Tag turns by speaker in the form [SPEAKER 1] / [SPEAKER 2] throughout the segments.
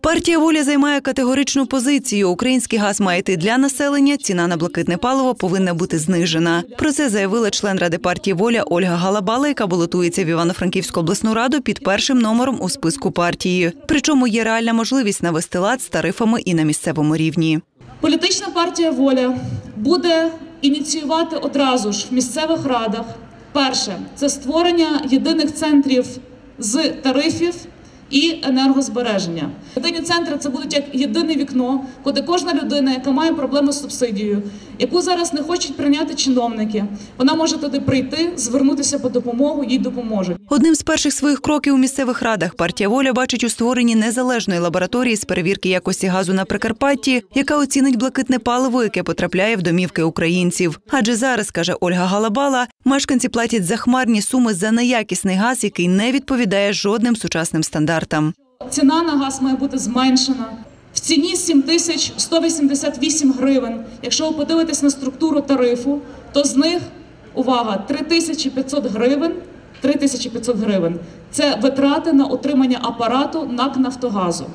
[SPEAKER 1] Партія воля займає категоричну позицію. Український газ має йти для населення. Ціна на блакитне паливо повинна бути знижена. Про це заявила член ради партії Воля Ольга Галабала, яка балотується в Івано-Франківську обласну раду під першим номером у списку партії. Причому є реальна можливість навести лад з тарифами і на місцевому рівні.
[SPEAKER 2] Політична партія Воля буде ініціювати одразу ж в місцевих радах. Перше це створення єдиних центрів з тарифів і енергозбереження. Єдині центри це будуть як єдине вікно, куди кожна людина, яка має проблему з субсидією, яку зараз не хочуть прийняти чиновники, вона може туди прийти, звернутися по допомогу, їй допоможуть.
[SPEAKER 1] Одним з перших своїх кроків у місцевих радах партія воля бачить у створенні незалежної лабораторії з перевірки якості газу на Прикарпатті, яка оцінить блакитне паливо, яке потрапляє в домівки українців. Адже зараз каже Ольга Галабала, мешканці платять захмарні суми за неякісний газ, який не відповідає жодним сучасним стандартам.
[SPEAKER 2] Ціна на газ має бути зменшена. В ціні 7188 гривень. Якщо ви подивитесь на структуру тарифу, то з них увага 3500 гривень. 3500 гривень це витрати на утримання апарату НАК Нафтогазу.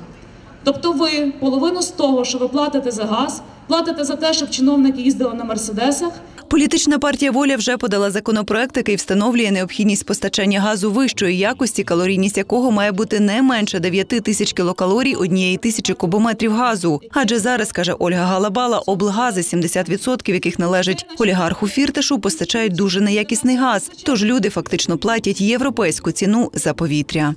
[SPEAKER 2] Тобто ви половину з того, що ви платите за газ, платите за те, щоб чиновники їздили на мерседесах.
[SPEAKER 1] Політична партія воля вже подала законопроект, який встановлює необхідність постачання газу вищої якості, калорійність якого має бути не менше 9 тисяч кілокалорій однієї тисячі кубометрів газу. Адже зараз каже Ольга Галабала, облгази, 70% яких належать олігарху Фірташу, постачають дуже неякісний газ. Тож люди фактично платять європейську ціну за повітря.